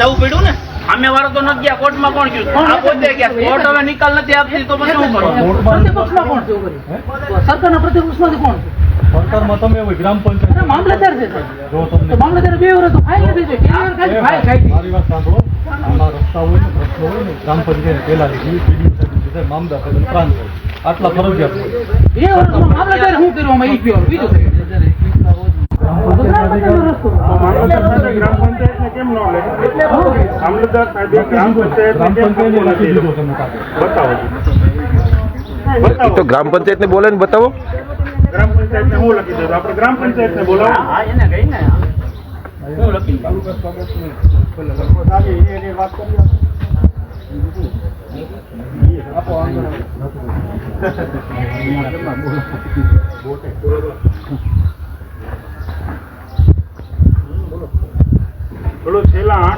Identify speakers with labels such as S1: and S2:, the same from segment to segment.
S1: જવું પડ્યું ને? સામે વાળો તો નથી ગયા કોર્ટમાં કોણ ગયું? આ પોતે ગયા. કોર્ટ હવે નિકાલ નથી આપતી તો પછી શું કરવાનું
S2: પ્રતિપક્ષમાં કોણ છે એવું કરી? સરકારના પ્રતિપક્ષમાંથી કોણ
S3: સરકારમાં તમે હોય ગ્રામ પંચાયત
S2: મામલતદાર છે તો.
S3: તમને
S2: બે વર્ષ તો ફાઇલ નથી જોઈ. બે વર્ષ ખાલી ફાઇલ ખાઈ
S3: મારી વાત સાંભળો. આમાં રસ્તા હોય ને પ્રશ્નો હોય ને ગ્રામ પંચાયત પેલા લીધી પીડીઓ સાહેબ લીધા મામદાર પ્રાંત આટલા ફરજિયાત હોય.
S2: બે વર્ષમાં મામલતદારે શું કર્યું? આમાં ઈ બીજું ગુજરાત પંચાયતનો રસ્તો.
S4: મામલતદાર સાહેબે ગ્રામ પંચાયતને કેમ ન લે મામલતદાર સાહેબે ગ્રામ
S3: ગ્રામ
S4: પંચાયતને કેમ
S3: પંચાયત
S4: ન
S3: લખી
S4: લે?
S3: દીધો તમે કાગળ.
S4: બતાવો
S5: એ તો ગ્રામ પંચાયતને બોલે ને બતાવો
S4: ગ્રામ પંચાયતને હું લખી દઉં આપણે ગ્રામ પંચાયતને બોલાવો
S1: હા એને ગઈ ને હું લખી દઉં.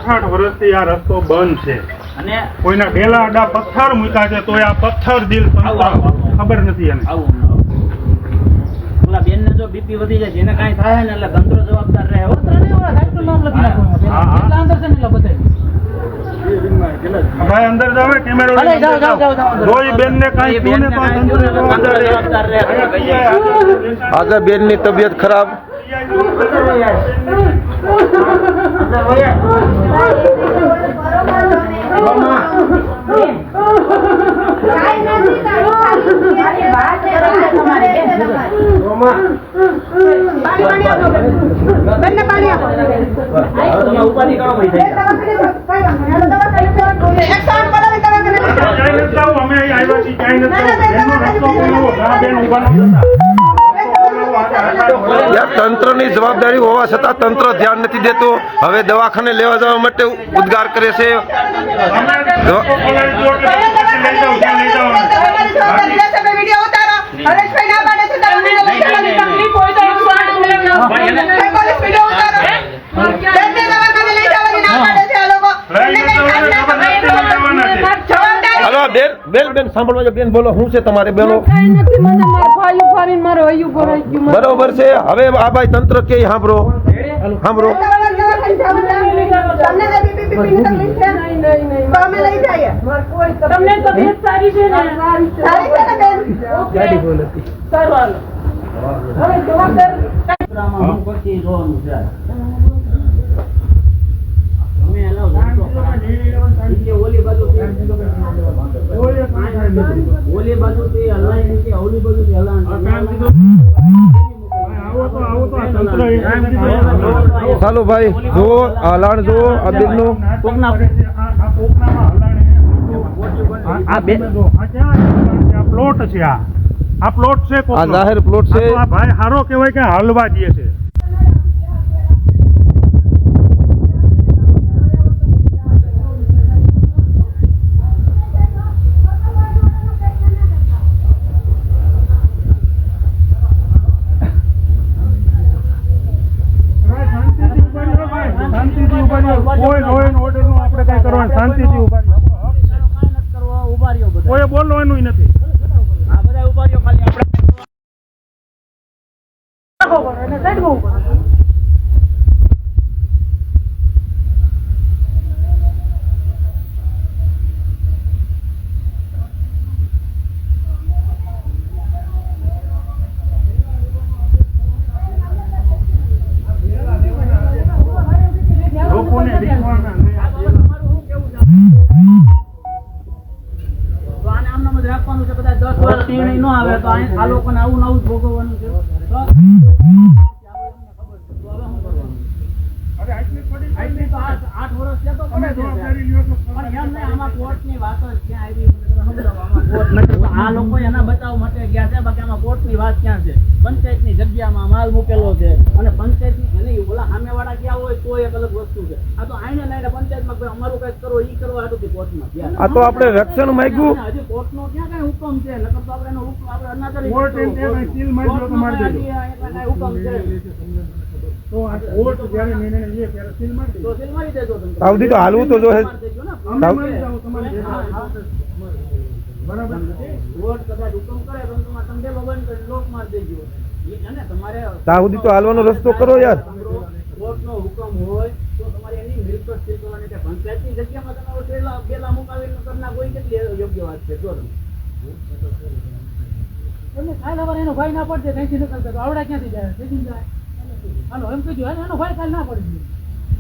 S4: આઠ વર્ષથી આ રસ્તો બંધ છે.
S1: અને
S4: કોઈના ઢેલા અડા પથ્થર મૂક્યા છે તો આ પથ્થર દિલ ખબર નથી એને.
S1: ઓલા બેન ને જો બીપી વધી જાય જેને કાંઈ થાય એટલે ગંદરો જવાબદાર રહે. હો.
S4: ભાઈ અંદર જાવ કેમેરો. રોઈ બેન કાંઈ તો જવાબદાર રહે.
S5: તબિયત ખરાબ?
S1: હવે તમે ઉપાધિ કરો
S4: અમે આવ્યા છીએ, ક્યાંય નથી બેન ઊભા ન થતા.
S5: તંત્રની જવાબદારી હોવા છતાં તંત્ર ધ્યાન નથી દેતું. હવે દવાખાને લેવા જવા માટે ઉદ્ગાર કરે છે.
S4: અમે રસ્તો બોલાવી
S5: બેન બેન બેન સાંભળવા જો બેન બોલો શું છે તમારે? બેનો
S6: કઈ નથી મને મારા ભાઈ ઉપાડીને મારો હૈયું ભરાઈ ગયું મને.
S5: બરોબર છે. હવે આ ભાઈ તંત્ર કે સાંભળો. સાંભળો.
S6: નહીં,
S5: ચાલો ભાઈ જુઓ હલાણ લાણ જુઓ આ બેનનું
S1: કોકના-
S4: આ
S1: બે-
S4: પ્લોટ છે આ આ પ્લોટ છે.
S5: આ જાહેર પ્લોટ છે.
S4: ભાઈ હારો કહેવાય કે હાલવા દે છે કોઈએ બોલવાનું નથી.
S1: આ બધા ઊભા ખાલી આપણે
S2: રાખો પડે અને સાઈડમાં ઊભા રહો.
S4: લોકોને રીઝવાના નહીં.
S1: તો આને આમ નામ જ રાખવાનું છે બધા દસ વર્ષ નિર્ણય ન આવે તો આ આ લોકોને આવું નવું જ ભોગવવાનું છે તો
S4: અરે આટલી પડી
S1: આટલી તો આઠ આઠ વર્ષ છે તો
S4: તમે
S1: પડે છે.
S4: જવાબદારી લ્યો છો
S1: પણ એમ નહીં, આમાં કોર્ટની વાતો જ ક્યાં આવી મને તમે સમજાવો, આમાં કોર્ટ નથી. તો આ લોકો એના બચાવ માટે ગયા છે બાકી આમાં કોર્ટની વાત ક્યાં છે પંચાયતની જગ્યામાં માલ મૂકેલો છે અને પંચાયતની એને ઓલા સામેવાળા ગયા હોય તો એક અલગ વસ્તુ છે. આ તો આઈને નાઈને પંચાયતમાં કોઈ અમારું કંઈક કરો ઈ કરવા હાટુથી કોર્ટમાં.
S5: આ તો આપણે રક્ષણ માંગ્યું.
S1: હજી કોર્ટનો ક્યાં કાંઈ હુકમ છે? નકર તો આપણે એનો હુકમ આપણે અનાદરી
S4: કોર્ટ એમ કે સીલ મારી તો મારી દેજો.
S1: હુકમ છે.
S4: તો આ કોર્ટ જ્યારે નિર્ણય લે ત્યારે સીલ મારી દેજો.
S1: તો સીલ મારી દેજો તમે.
S5: સાવધી તો હાલવું તો
S4: જો
S1: હા.
S4: બરાબર?
S1: કોર્ટ કદાચ હુકમ કરે તો તમે બંધ કરી લોક માર દેજો. એ ને તમારે
S5: ત્યાં તો હાલવાનો રસ્તો કરો યાર.
S1: કોર્ટનો હુકમ હોય તો તમારે એની મિલકત છે કરવાની. કે પંચાયતની જગ્યામાં તમે બેલા બેલા મુકાવીને કરના કોઈ કેટલી યોગ્ય વાત છે? જો તમે.
S2: એમને કાલ સવારે એનો ભાઈ ના પડશે ત્યાંથી નીકળતા તો આવડા ક્યાંથી જાય? તેથી જાય. હાલો એમ કીધું હાલો એનો ભાઈ કાલ ના પડશે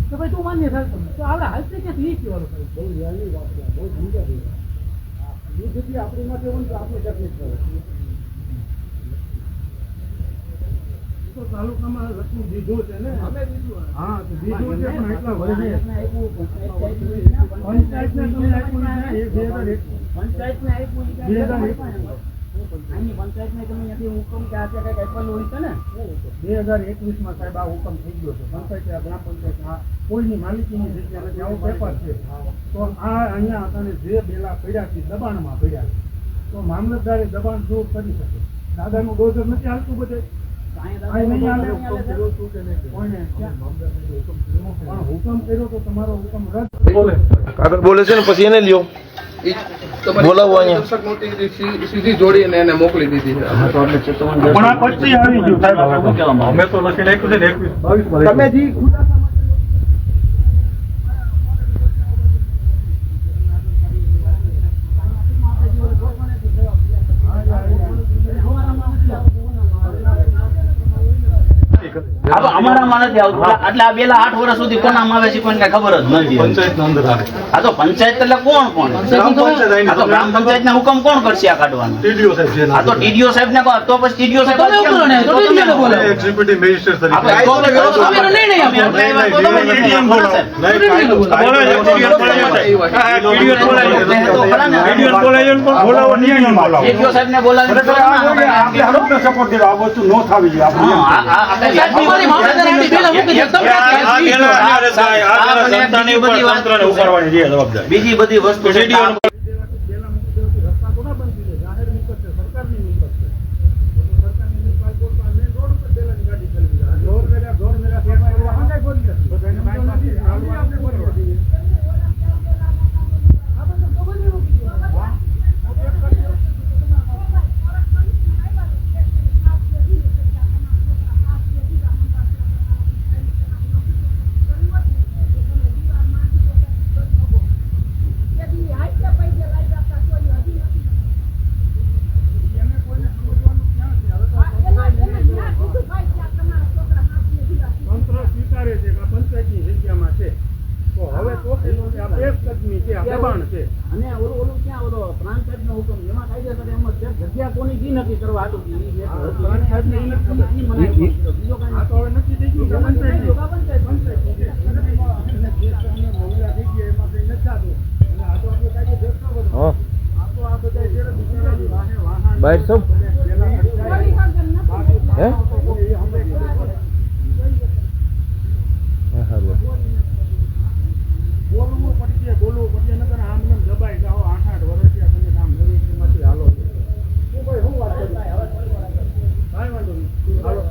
S2: તો ભાઈ તું માન્ય થાય તો આવડા હાલશે ક્યાંથી? એ કહેવાનું ભાઈ
S1: બહુ વહેલી વાત બહુ સમજ્યા ભાઈ આપણી માટે તો આપણે તકલીફ પડે.
S4: તો તાલુકામાં લખવું દીધું છે ને?
S1: અમે બીજું
S4: હા તો દીધું છે પણ એટલા વર્ષે
S1: પંચાયતને
S4: તમે આપ્યું છે બે હજાર એક.
S1: પંચાયતને આપ્યું
S4: બે હજાર એક.
S1: આની પંચાયતને તમે ત્યાંથી હુકમ કે આ તે કંઈક આપેલું હોય છે ને?
S4: બે હજાર એકવીસમાં સાહેબ આ હુકમ થઈ ગયો છે. પંચાયત ગ્રામ પંચાયત કોઈની માલિકીની જગ્યા નથી. આવો પેપર છે. તો આ અહીંયા આપણને જે બેલા પડ્યા છે દબાણમાં પડ્યા છે. તો મામલતદારે દબાણ દૂર કરી શકે. દાદાનું ડોઝર નથી હાલતું બધે.
S5: બોલે છે ને પછી એને લ્યો. બોલાવો અહીંયા.
S7: સીધી જોડીને એને મોકલી દીધી છે.
S4: પણ આ આવી ગયું સાહેબ.
S3: અમે તો લખી નાખ્યું એકવીસ
S4: તમે જે
S1: આ તો નથી આવતું. એટલે આ બેલા આઠ વર્ષ સુધી કોનામાં આવે છે કોઈને કાંઈ ખબર જ નથી
S3: પંચાયતના અંદર આવે.
S1: આ તો પંચાયત એટલે કોણ કોણ?
S3: પંચાયત
S1: આ તો ગ્રામ પંચાયત હુકમ કોણ કરશે આ કાઢવાનો?
S3: ટીડીઓ સાહેબ
S1: આ તો ટીડીઓ સાહેબ ને કહો તો પછી ટીડીઓ સાહેબ
S2: તમે બોલો ને, તો ને બોલો.
S3: એક ડેપ્યુટી મેજિસ્ટ્રેટ તરીકે.
S1: તો તમે
S2: નહીં નહીં આપો.
S1: તમે આટલા એવા નહીં. ને.
S3: નહીં, કાયદો- કાયદો-
S1: ટીડીઓ સાહેબ. ને? ને, આપણે.
S4: સપોર્ટ કર્યો. આ વસ્તુ નો થવી જોઈએ. આપણે
S1: બીજી બધી વસ્તુ છે.
S4: બેલા મૂકી દેવાથી રસ્તા થોડા બંધ થઈ જાય જાહેર મિલકત છે સરકારની મિલકત છે તો સરકારની મિલકત હોય તો આ main road ઉપર બેલાની ગાડી ચલાવી જાય. ઢોર મેળા, ઢોર મેળા ફેરવા એવા હંધાઈ બોલી નથી. તો એને વાંધો નથી. હાલવા આપણે બરોબર છીએ. એને કોઈને સમજવાનું ક્યાં છે હવે તો તંત્ર સ્વીકારે છે કે આ પંચાયતની જગ્યામાં છે તો હવે તો પેલું કે આ બેફકદમી છે આ દબાણ છે
S1: અને ઓલું ઓલું ક્યાં ઓલો પ્રાંત સાહેબનો હુકમ એમાં કાયદેસર એમ જ છે જગ્યા કોની કી નક્કી કરવા હતું ઈ એક
S4: હા,
S1: હતી.
S4: પ્રાંત સાહેબને ઈ નથી ખબર.
S1: ઈ મનાઈ ગયો. બીજો કાંઈ
S4: આ તો હવે નક્કી થઈ ગયું કે પંચાયતની.
S1: પંચાયત.
S4: પંચાયતની છે. અને જે કારણે મહિલા થઈ ગયા એમાં કંઈ નથી થતું. એટલે આ તો આપણે કાયદો દેખતા બધો. આ તો આ બધા જે બિચારા વાહે વાહન
S5: બહાર સૌ?
S4: પેલા અટકાય.
S5: હે?
S4: તો કોઈ એ સમજે નહીં. બોલવું પડી જાય બોલવું પડી જાય નકર આમ ને આમ દબાઈ જાઓ આઠ આઠ વર્ષ થયા તમે આમ નવી માંથી હાલો છો. શું ભાઈ શું વાત કરી? કાંઈ વાંધો નહીં હાલો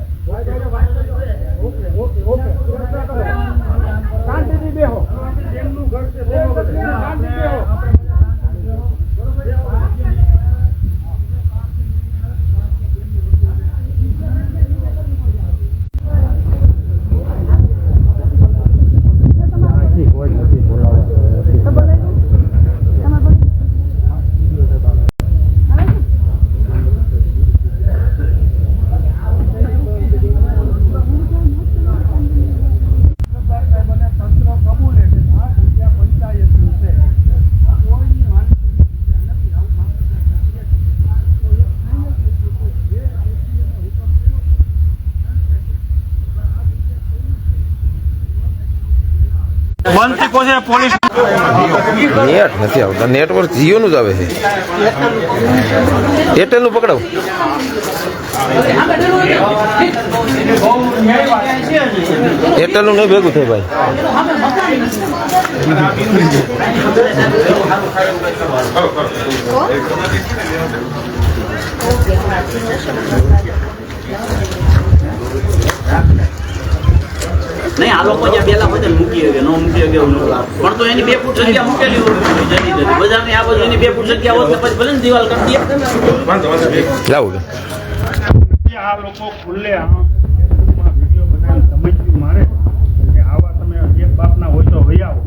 S4: ઓકે ઓકે ઓકે શાંતિથી બેહો એમનું ઘર છે બોલો બધું. શાંતિથી બેહો સરદાર સાહેબને તંત્ર કબૂલે છે કે આ જગ્યા પંચાયતની છે આ કોઈની માલિકીની જગ્યા નથી આવું મામલતદાર કહે છે. તો એ final થઈ ગયું કે જે વ્યક્તિએ હુકમ કર્યો છે, આ જગ્યા
S5: નેટ નથી આવતા. નેટવર્ક જીઓ નું જ આવે છે. એરટેલનું પકડાવ. એરટેલનું નહીં ભેગું થાય ભાઈ.
S1: નહીં આ લોકો જ્યાં પેલા બધા મૂકી શકે નો મૂકી શકે એવું પણ તો એની બે ફૂટ જગ્યા મૂકેલી હોય જતી જતી બજારની આ બાજુ એની બે ફૂટ જગ્યા હોત પછી ભલે ને દિવાલ કરી દે.
S5: લાવું
S4: આ લોકો ખુલ્લે મારે કે આવા તમે એક બાપના હોય તો આવો.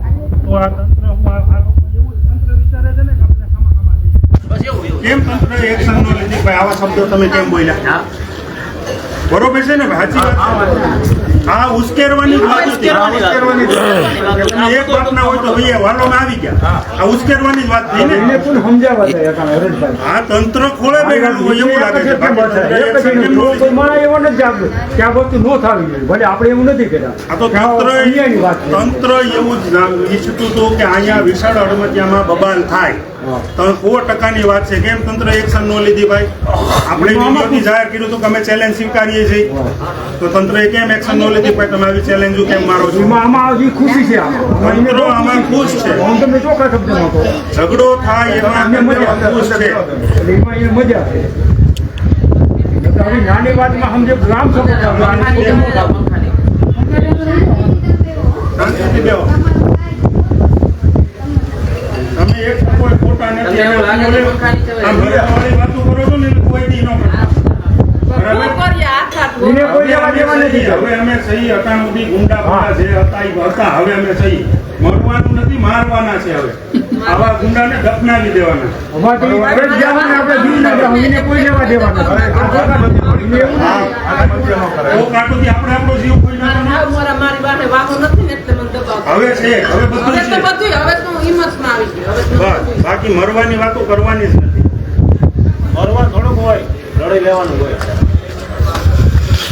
S4: તો આ તંત્ર હું આ લોકો એવું તંત્ર વિચારે છે ને કે આપણે ખામા ખામા થઈ કેમ તંત્ર એક્શન નો લીધી ભાઈ આવા શબ્દો તમે કેમ બોલ્યા? બરોબર છે ને સાચી વાત આ ઉશ્કેરવાની જ વાત હતી.
S1: ઉશ્કેરવાની
S4: ઉશ્કેરવાની જ એક વાત. ના હોય તો ભાઈ વાલોમાં આવી ગયા. આ ઉશ્કેરવાની જ વાત થઈ ને. આ તંત્ર ખોળે બેઠેલું હોય એવું લાગે છે.
S3: એવો નથી જાગૃત કે આ વસ્તુ ન થવી જોઈએ. ભલે આપણે એવું નથી કર્યા.
S4: આ તો તંત્ર તંત્ર એવું જ ઈચ્છતું હતું કે અહીંયા વિશાળ અડમતિયામાં બબાલ થાય. સો ટકાની વાત છે. કેમ તંત્ર એક્શન ન લીધી ભાઈ? આપણે વિડીયોથી જાહેર કર્યું હતું કે અમે ચેલેન્જ સ્વીકારીએ છીએ. તો તંત્રએ કેમ એક્શન ન લીધી ભાઈ? તમે આવી ચેલેન્જ કેમ મારો છો?
S3: એમાં આમાં હજી ખુશી છે મિત્રો
S4: તંત્ર આમાં ખુશ છે.
S3: હું તમને ચોખ્ખા શબ્દમાં
S4: ઝઘડો થાય એમાં
S3: અમને મજા
S4: ખુશ છે.
S3: એમાં એ મજા છે નાની વાતમાં સમજે ગ્રામ સભા
S4: શાંતિથી બેહો. તમે એક કોઈ ખોટા નથી
S7: તમને એવું લાગે છે? પંખાની ચવાઈ?
S4: આમ ભરવાવાળી વાતો કરો છો ને કોઈ દી ન કરો. બરાબર?
S3: એને કોઈ લેવા દેવા નથી.
S4: હવે અમે સહી અટાણું સુધી ગુંડા ગુંડા જે હતા હતા હવે અમે સહી. મરવાનું નથી મારવાના છે હવે. આવા ગુંડાને દફનાવી દેવાના.
S3: આપણે દૂર ના કોઈ આ ચોખ્ખા શબ્દમાં. નથી.
S4: હવે છે હવે બધું છે. બસ બાકી મરવાની વાતો કરવાની જ નથી. મરવા થોડુંક હોય લડાઈ લેવાનું હોય.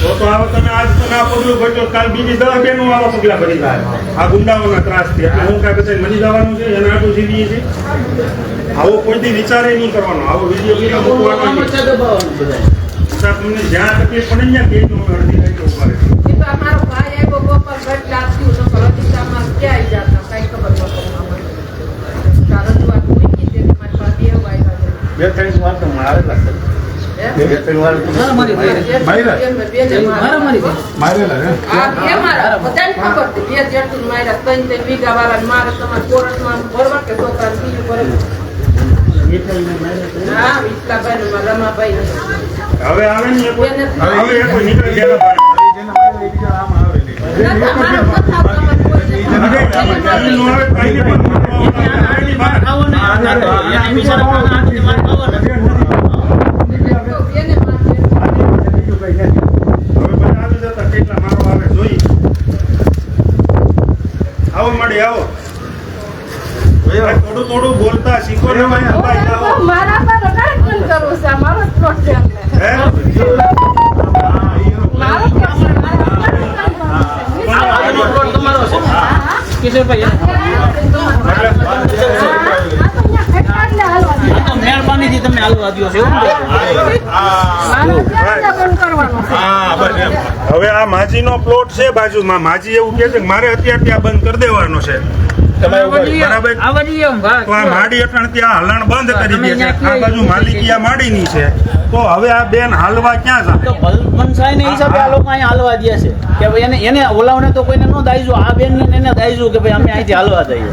S4: તો તો હવે તમે આજ તો ના પગલું ભરજો કાલ બીજી દસ બેનું આવા પગલા ભરી જાય આ ગુંડાઓના ત્રાસથી. એટલે હું કાંઈ પછી મરી જવાનું છે એના આટલું સીવીએ છે આવો કોઈ દી વિચારે નહીં કરવાનો. આવો વીડિયો વીડિયો મૂકવાનો તમને જ્યાં તકલીફ પડે ત્યાં કહેજો અમે અડધી રાતે ઊભા રહીશું. બે ત્રણ વાર તો મારે લાગે બે ત્રણ વાર તો મારેલા હવે આવે ને હવે નીકળી ગયા
S1: ખાવો ને એની
S3: નથી.
S4: હવે બધા આવી મળી આવો થોડું થોડું બોલતા શીખો ને
S6: મારા પર કાંઈ પણ કરવું છે મારો પ્લોટ મારો. પ્લોટ
S1: તમારો છે કિશોરભાઈ એનો.
S6: આ તો અહીંયા ખેતર એટલે હાલવા દે.
S1: મહેરબાનીથી તમે હાલવા દ્યો છો એવું ને?
S6: મારો ત્યાં બંધ કરવાનો છે.
S4: હવે આ માજીનો પ્લોટ છે બાજુમાં. માજી એવું કે છે કે મારે અત્યારે ત્યાં બંધ કરી દેવાનો છે. માડી અટાણ ત્યાં હલણ બંધ કરી દે છે. આ બાજુ માલિકી આ માડીની છે. તો હવે આ બેન હાલવા ક્યાં જાય?
S1: તો ભલ ને હિસાબે આ લોકો અહીંયા હાલવા દે છે. કે ભાઈ એને એને ઓલાવને તો કોઈને ન દાઈજો આ બેન ને એને દાઈજો કે ભાઈ અમે અહીંથી હાલવા દઈએ.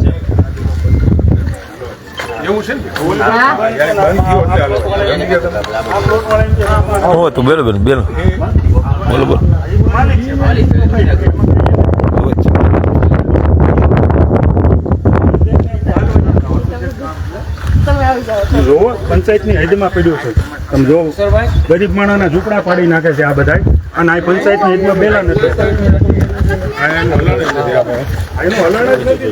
S1: કેમ છે
S5: હો. તો બેલો બેલો બેલો. બોલો બોલો.
S4: માલિક જોવો પંચાયતની હદમાં પડ્યું છે. તમે જોવો ગરીબ માણસના ઝૂંપડા પાડી નાખે છે આ બધા અને આ પંચાયતની હદમાં બેલા નથી. એનું હલણ જ નથી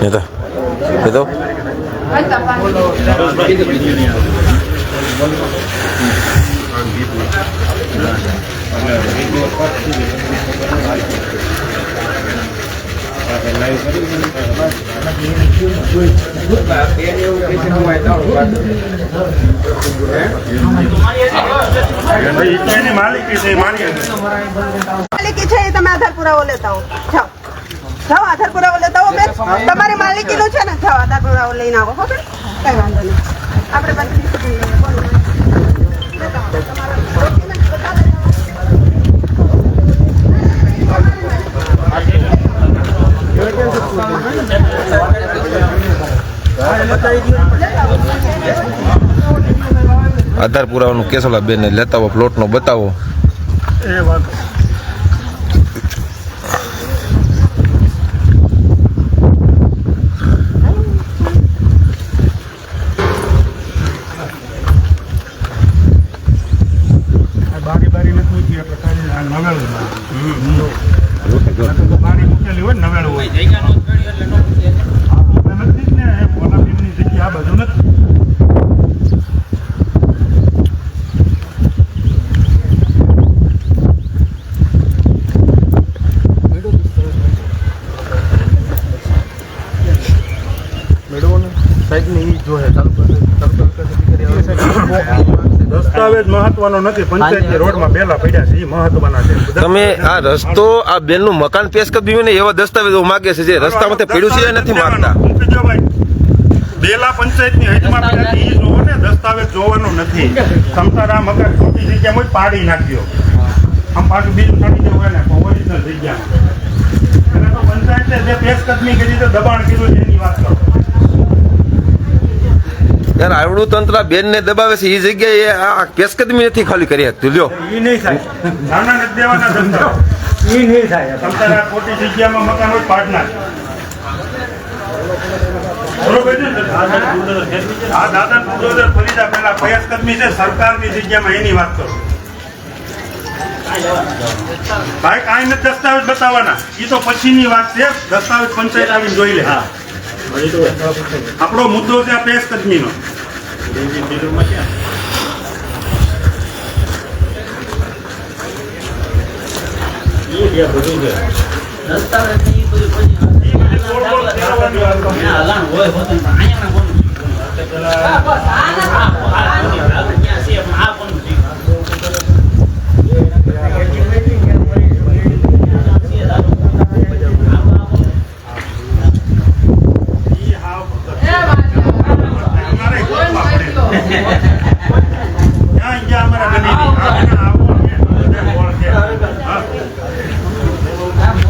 S4: બે લખેલી માલિકી છે એ માન્ય છે
S6: માલિકી છે એ તમે આધાર પુરાવો લેતા હો જાઓ જાઓ આધાર હો તમારી માલિકીનું છે ને થવા આધાર પુરાવો લઈને આવો હો કઈ વાંધો નહીં આપણે. તમારા.
S5: આધાર પુરાવાનું કેસોલા બેન લેતા આવો પ્લોટનો બતાવો
S4: એ વાત બારી બારી નથી મૂકી એટલે ખાલી આ નવેલું ના. તો બારી મૂકેલી હોય ને નવેલું હોય
S1: જગ્યાનો જ ગણ્યો એટલે નો પૂછે.
S4: આપણે નથી જ ને એ પોલાબીનની જગ્યા આ બાજુ નથી દસ્તાવેજ મહત્વનો નથી પંચાયતની રોડમાં બેલા પડ્યા છે એ મહત્વના છે.
S5: તમે આ રસ્તો આ બેનનું મકાન પેશ કરી દીધું ને એવા દસ્તાવેજો માગે છે જે રસ્તામાંથી પડ્યું છે એ નથી માગતા.
S4: બેલા પંચાયતની હદમાં પડ્યા છે જોવો ને દસ્તાવેજ જોવાનો નથી. સમતારા મકાન ખોટી જગ્યામાં પાડી નાખ્યો. આમ પાછું બીજું ચડી જવું હોય ને ઓરિજિનલ જગ્યામાં તો પંચાયતે જે પેશકદમી કરી તો દબાણ કર્યું છે એની વાત કરો.
S5: યાર આવડું તંત્ર બેન ને દબાવે છે એ જગ્યાએ આ પેશકદમી નથી ખાલી કરી શકતું. લ્યો.
S4: એ નહીં થાય. નાના નથી દેવાના ઈ નહીં થાય. સમતારા ખોટી જગ્યામાં મકાન હોય પાડ નાખ બરોબર છે ને? આ દાદા બુલડોઝર ફરીદા પેલા પેશકદમી છે સરકારની જગ્યામાં એની વાત કરો. ભાઈ કાંઈ નથી દસ્તાવેજ બતાવવાના. એ તો પછીની વાત છે. દસ્તાવેજ પંચાયત આવીને જોઈ લે. આપણો મુદ્દો છે આ પેશ કદમીનો
S1: હોય હોતું પણ અહીંયા ના કોનું થયું? આ બસ, આ ના આ- આ કોની? આપણે ત્યાં છે પણ આ કોનું થયું?
S4: ઈ હાવ અમારે ગોતવા પડે. ત્યાં ગયા અમારા ગલીની. આ બધા આવો ને, બધા ઓળખે. હા.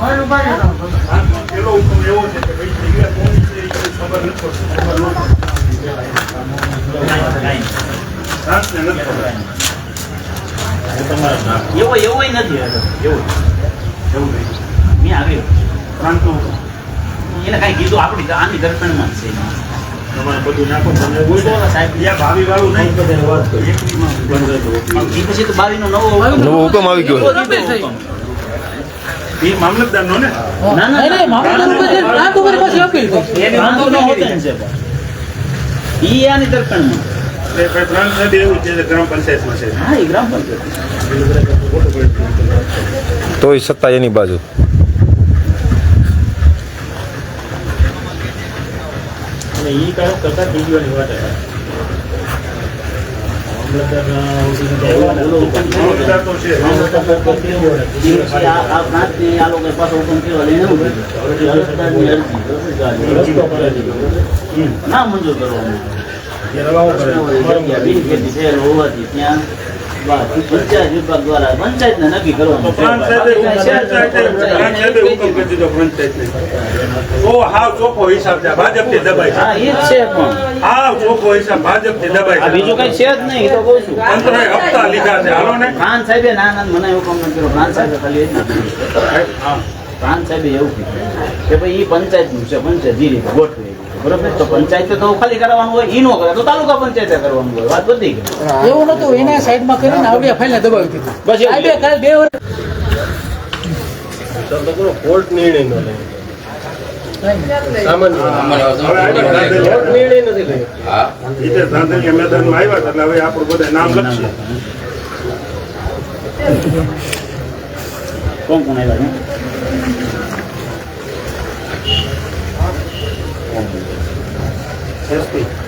S4: આ પેલો હુકમ એવો છે કે ભાઈ જગ્યા કોની છે એ ખબર નથી ખબર ન પડતી. રાતને નથી ખબર.
S1: એવો નથી એવું
S4: એવું નહીં.
S1: આવ્યો
S4: પરંતુ
S1: એને કાંઈ કીધું આપણી આની દર્પણમાં જ છે
S4: તમારે બધું નાખો તમને છે.
S1: સાહેબ
S4: ભાવિ વાળું નહીં.
S1: પછી તો બાવીનો નવો
S5: નવો હુકમ આવી ગયો.
S4: એ
S2: મામલતદાર
S1: એની વાંધો ન
S4: એ ભાઈ પ્રાંત સાહેબ એવું
S5: તો સત્તા એની બાજુ.
S1: કરતા ના મંજૂર કરવાનું. ત્યાં પંચાયત
S4: પંચાયતે
S1: બીજું કઈ છે જ નહીં તો કહું છું.
S4: હપ્તા લીધા છે. હાલો ને.
S1: ખાન સાહેબે ના ના મને એવું કમ કર્યું. ખાન સાહેબે ખાલી. ખાન સાહેબે એવું કીધું. કે ભાઈ એ પંચાયતનું છે. પંચાયત રીતે ગોઠવે. બરોબર? તો પંચાયત તો ખાલી કરાવવાનું હોય ઈ નો કરે. તો તાલુકા પંચાયત કરવાનું હોય. વાત બધી
S2: એવું નતું એના સાઈડમાં કરીને આવડિયા ફાઇલને દબાવી દીધી.
S1: બસ.
S2: આ બે કાલ બે વર્ષ
S3: કોર્ટ નિર્ણય નો લે.
S4: આવ્યા
S3: કોર્ટ નિર્ણય નથી લઈ.
S7: હા.
S4: ઈતે ધાંધલિયા મેદાનમાં આવ્યા હતા એટલે હવે આપણું બધા નામ લખશે.
S1: કોણ કોણ આવ્યા છે
S4: એસપી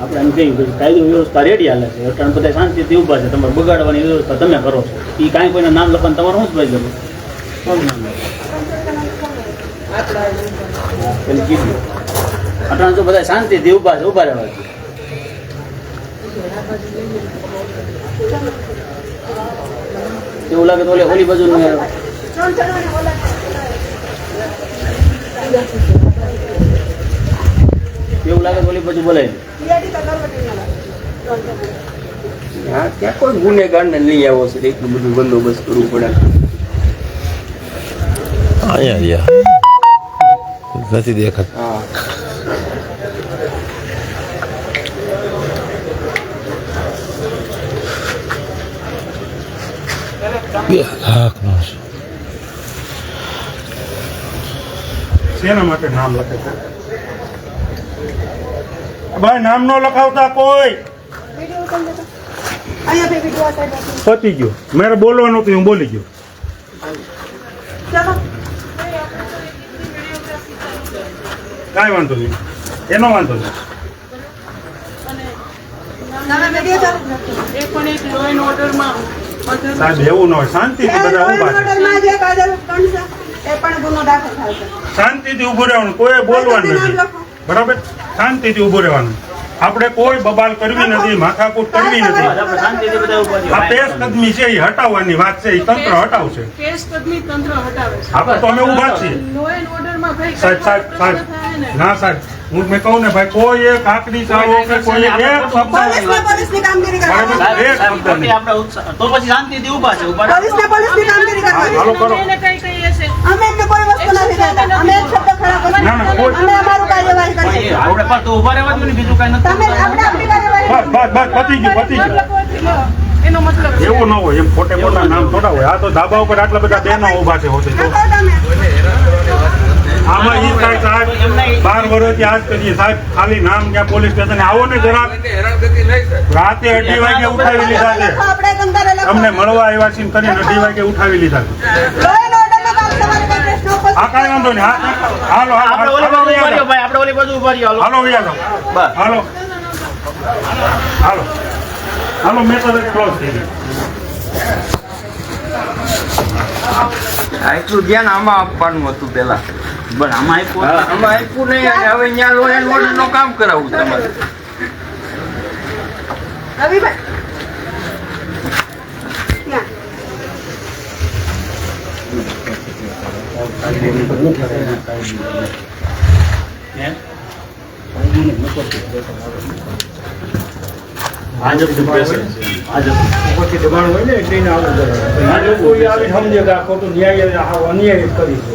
S1: આપણે એમ કાયદો વ્યવસ્થા રેડી હાલે છે. અટાણ બધા શાંતિથી ઊભા છે. તમારે બગાડવાની વ્યવસ્થા તમે કરો છો. એ કાંઈ કોઈને નામ લખવાનું તમારું શું જ ભાઈ? પેલું કીધું. અટાણ તો બધા શાંતિથી ઊભા ઊભા રહેવા એવું લાગે તો ઓલી બાજુ એવું લાગે તો ઓલી બાજુ બોલાય
S8: હા ત્યાં કોઈ ગુનેગાર ને લઈ આવો છે. એટલું બધું બંદોબસ્ત કરવું પડે.
S5: અહીંયા રહ્યા નથી દેખાત.
S8: હા.
S5: બે લાખનો છે
S4: શેના માટે નામ લખે છે? ભાઈ, નામ નો લખાવતા કોઈ. પતી ગયો. મારે બોલવાનું હતું, હું બોલી ગયો. કાંઈ વાંધો નહીં. એનો વાંધો નહીં. સાહેબ, એવું ન હોય. શાંતિથી બધા ઊભા
S6: એ પણ ગુનો દાખલ થાય છે.
S4: શાંતિથી ઊભું રહેવાનું કોઈ બોલવાનું નથી. બરાબર? શાંતિથી ઊભું રહેવાનું. આપણે કોઈ બબાલ કરવી નથી માથાકૂટ કરવી નથી.
S1: આપણે શાંતિથી બધા ઊભા છીએ.
S4: આ પેશ કદમી છે એ હટાવવાની વાત છે એ તંત્ર હટાવશે. આપણે તો અમે ઊભા છીએ.
S9: લો એન્ડ ઓર્ડરમાં ભાઈ
S4: સાહેબ સાહેબ સાહેબ. ના સાહેબ. હું મેં કહું ને ભાઈ કોઈ એક આકડી ચાવો કે કોઈ એક શબ્દ
S6: કામગીરી કરવાની.
S4: એક શબ્દ નહીં.
S1: આપણે ઉત્સાહ- તો પછી શાંતિથી ઊભા છે ઊભા.
S6: પોલીસને પોલીસની કામગીરી કરવાની.
S4: હાલો કરો.
S9: એને કઈ કહીએ છે
S6: અમે તો કોઈ વસ્તુ નથી કરતા અમે એક શબ્દ ખરાબ
S4: ના ના
S6: કરીએ
S4: કોઈ
S6: અમે અમારું કાર્યવાહી કરીએ.
S1: આપણે પણ તો ઊભા રહેવા દો ને બીજું કાંઈ નથી.
S6: તમે આપણે આપણી કાર્યવાહી
S4: બસ બસ બસ પતી ગયું પતી ગયું.
S9: એનો મતલબ
S4: એવું ન હોય એમ ખોટે ખોટા નામ થોડા હોય. આ તો ધાબા ઉપર આટલા બધા બેનો ઊભા છે હોતે તો. આમાં ઈ થાય સાહેબ બાર વર્ષથી આજ કરીએ. સાહેબ ખાલી નામ ક્યાં પોલીસ સ્ટેશન આવો ને જરા
S7: હેરાનગતિ
S4: રાતે અઢી વાગે ઉઠાવી લીધા છે.
S6: આપણે
S4: અમને મળવા આવ્યા છીએ કરીને અઢી વાગે ઉઠાવી લીધા
S6: તમારે કઈ
S4: વાંધો નહીં. હા હાલો હાલો
S1: આપણે ઓલી
S4: હાલો હાલો
S1: આપણે ઓલી બાજુ ઊભા રહ્યો હાલો.
S4: હાલો વ્યા જાઓ.
S1: બસ.
S4: હાલો. હાલો. હાલો મેટર ક્લોઝ થઈ ગયું.
S8: આટલું ધ્યાન આમાં આપવાનું હતું પેલા
S1: બસ આમાં આપ્યું
S8: આમાં આપ્યું નહીં અને હવે ત્યાં લો એન્ડ ઓર્ડરનું કામ કરાવવું તમારે.
S4: ઉપરથી દબાણ હોય ને એટલે એને આવું કરે. આ લોકો ઈ આવી સમજે કે આ ખોટું ન્યાય અન્યાય કરી છે.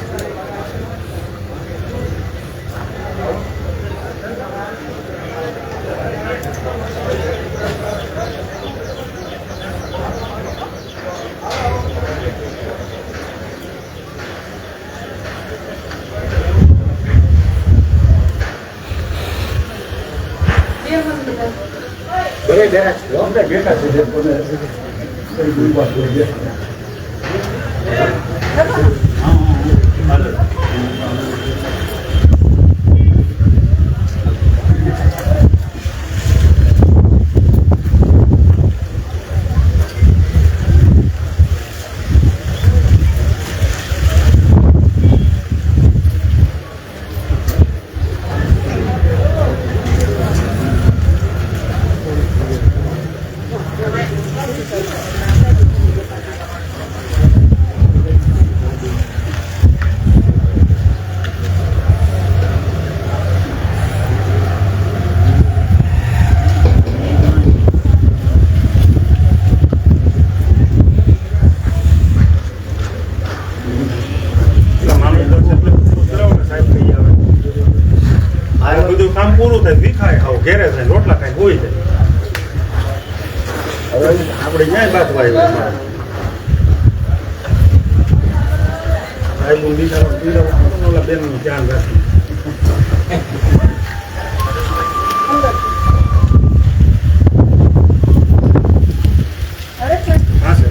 S3: બધા કેમ લીગલી છે
S4: આ પ્રેસ કરવી છે
S3: પણ આ સેવા તો ઉપરથી બધા પ્રેસ
S4: આપણે બેઠા છે જે કોને કઈ કોઈ વાત હોય છે. એટલે મામલતદાર સાહેબને પૂછવું કરાવો ને સાહેબ કઈ આવે આ બધું કામ પૂરું થાય વિખાય ખાવ ઘેરે થાય, રોટલા ખાય ગોઈ જાય. હવે આપણે ક્યાંય બીજા ઓલા બેનનું ધ્યાન રાખી હા સર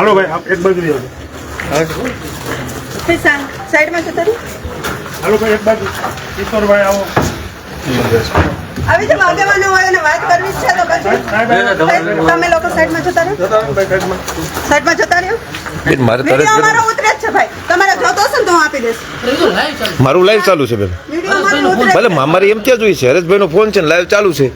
S4: હાલો ભાઈ આપ એક બાજુ રહેજો.
S6: કિસાન સાઈડમાં જતા.
S4: હાલો ભાઈ એક બાજુ. કિશોરભાઈ આવો.
S6: આવી જાઓ આગેવાનો હોય અને વાત કરવી છે તો પછી તમે લોકો સાઈડમાં જતા રહો. સાઈડમાં. જતા રહ્યો
S5: મારે
S6: વીડિયો અમારો ઉતરે જ છે ભાઈ. તમારે જોતો હશે ને તો હું આપી દઈશ.
S5: મારું લાઈવ ચાલુ છે બેન. ભલે. મારી એમ ત્યાં જોઈ છે? હરેશભાઈ નો ફોન છે લાઈવ ચાલુ છે.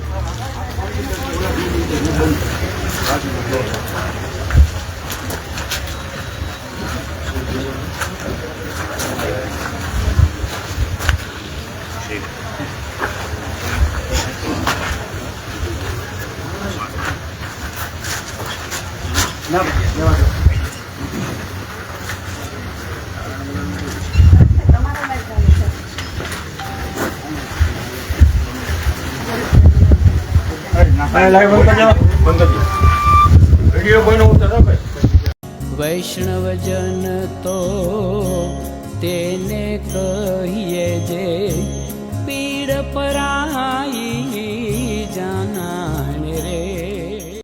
S10: Ay, lahat mo pa.